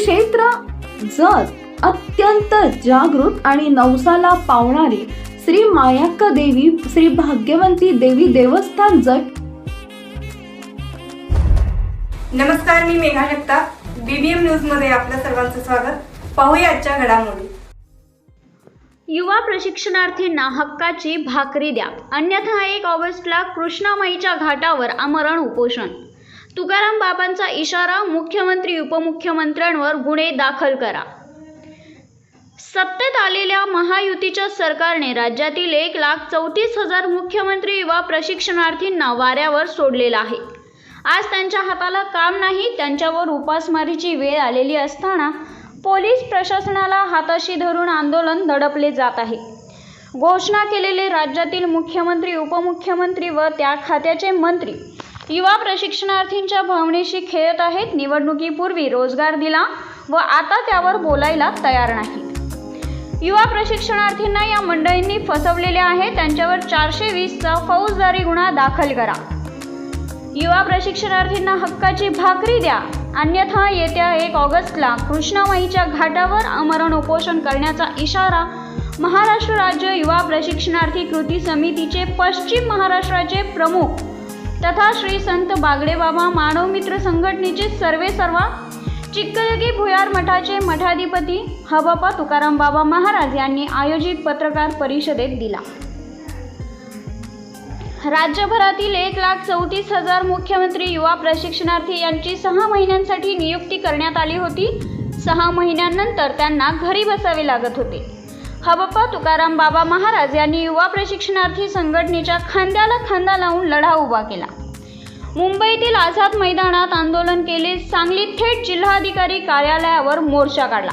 क्षेत्र जत अत्यंत जागृत आणि नवसाला पावणारी श्री मायाक्का देवी श्री भाग्यवंती देवी देवस्थान जट नमस्कार मी मेघा जगताप. बीबीएम न्यूजमध्ये आपल्या सर्वांचं स्वागत. पाहूया आजच्या घडामोडी. युवा प्रशिक्षणार्थींना हक्काची भाकरी द्या. अन्यथा एक ऑगस्टला कृष्णामाईच्या घाटावर आमरण उपोषण. तुकाराम बाबांचा इशारा मुख्यमंत्री उपमुख्यमंत्र्यांवर गुन्हे दाखल करा. सत्तेत आलेल्या महायुतीच्या सरकारने राज्यातील एक लाख चौतीस हजार मुख्यमंत्री युवा प्रशिक्षणार्थींना वाऱ्यावर सोडलेला आहे. आज त्यांच्या हाताला काम नाही त्यांच्यावर उपासमारीची वेळ आलेली असताना पोलीस प्रशासनाला हाताशी धरून आंदोलन दडपले जात आहे. घोषणा केलेले राज्यातील मुख्यमंत्री उपमुख्यमंत्री व त्या खात्याचे मंत्री युवा प्रशिक्षणार्थींच्या भावनेशी खेळत आहेत. निवडणुकीपूर्वी रोजगार दिला व आता त्यावर बोलायला तयार नाहीत. युवा प्रशिक्षणार्थींना या मंडळींनी फसवलेले आहे. त्यांच्यावर चारशे वीसचा फौजदारी गुन्हा दाखल करा. युवा प्रशिक्षणार्थींना हक्काची भाकरी द्या. अन्यथा येत्या एक ऑगस्टला कृष्णामाईच्या घाटावर आमरण उपोषण करण्याचा इशारा महाराष्ट्र राज्य युवा प्रशिक्षणार्थी कृती समितीचे पश्चिम महाराष्ट्राचे प्रमुख तथा श्री संत बागडेबाबा मानव मित्र संघटनेचे सर्वे सर्वा चिक्कलगी भुयार मठाचे मठाधिपती हबापा तुकाराम बाबा महाराज यांनी आयोजित पत्रकार परिषदेत दिला. राज्यभरातील एक लाख चौतीस हजार मुख्यमंत्री युवा प्रशिक्षणार्थी यांची सहा महिन्यांसाठी नियुक्ती करण्यात आली होती. सहा महिन्यांनंतर त्यांना घरी बसावे लागत होते. हबप्पा तुकाराम बाबा महाराज यांनी युवा प्रशिक्षणार्थी संघटनेच्या खांद्याला खांदा लावून लढा उभा केला. मुंबईतील आझाद मैदानात आंदोलन केले सांगलीत थेट जिल्हाधिकारी कार्यालयावर मोर्चा काढला.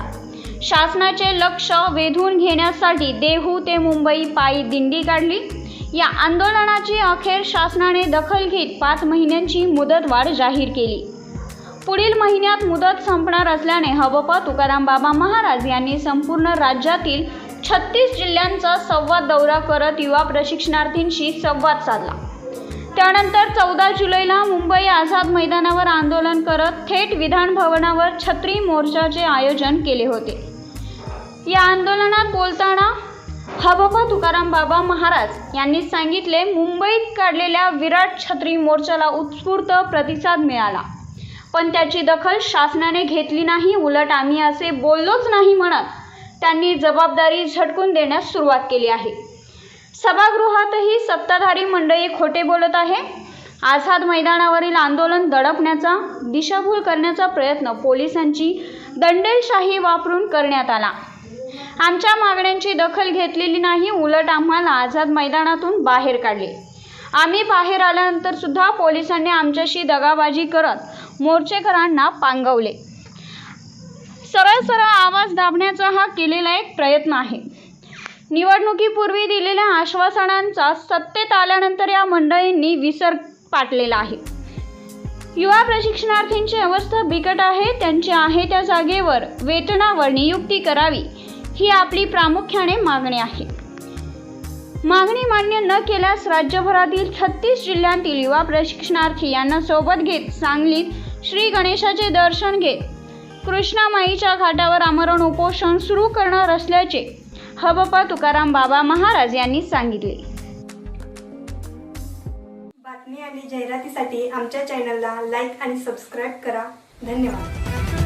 शासनाचे लक्ष वेधून घेण्यासाठी देहू ते मुंबई पायी दिंडी काढली. या आंदोलनाची अखेर शासनाने दखल घेत पाच महिन्यांची मुदतवाढ जाहीर केली. पुढील महिन्यात मुदत संपणार असल्याने हबपा तुकाराम बाबा महाराज यांनी संपूर्ण राज्यातील छत्तीस जिल्ह्यांचा संवाद दौरा करत युवा प्रशिक्षणार्थींशी संवाद साधला. त्यानंतर चौदा जुलैला मुंबई आझाद मैदानावर आंदोलन करत थेट विधान भवनावर छत्री मोर्चाचे आयोजन केले होते. या आंदोलनात बोलताना हबपा तुकाराम बाबा महाराज यांनी सांगितले मुंबईत काढलेल्या विराट छत्री मोर्चाला उत्स्फूर्त प्रतिसाद मिळाला. पण त्याची दखल शासनाने घेतली नाही उलट आम्ही असे बोललोच नाही म्हणत. त्यांनी जबाबदारी झटकून देण्यास सुरुवात केली आहे. सभागृहातही सत्ताधारी मंडळी खोटे बोलत आहे. आझाद मैदानावरील आंदोलन दडपण्याचा दिशाभूल करण्याचा प्रयत्न पोलिसांची दंडेलशाही वापरून करण्यात आला. आमच्या मागण्यांची दखल घेतलेली नाही उलट आम्हाला आझाद मैदानातून बाहेर काढले. आम्ही बाहेर आल्यानंतर सुद्धा पोलिसांनी आमच्याशी दगाबाजी करत मोर्चेकरांना पांगवले. सरळ सरळ आवाज दाबण्याचा हा केलेला एक प्रयत्न आहे. निवडणुकीपूर्वी दिलेल्या आश्वासनांचा सत्तेत आल्यानंतर या मंडळींनी विसर पाटलेला आहे. युवा प्रशिक्षणार्थींची अवस्था बिकट आहे त्यांची आहे त्या जागेवर वेतनावर नियुक्ती करावी ही आपली प्रामुख्याने मागणी आहे. मागणी मान्य न केल्यास राज्यभरातील छत्तीस जिल्ह्यांतील युवा प्रशिक्षणार्थी यांना सोबत घेत सांगलीत श्री गणेशाचे दर्शन घेत कृष्णामाईच्या घाटावर आमरण उपोषण सुरू करणार असल्याचे हबपा तुकाराम बाबा महाराज यांनी सांगितले. बातमी आणि जाहिरातीसाठी आमच्या चॅनलला लाईक आणि सबस्क्राईब करा. धन्यवाद.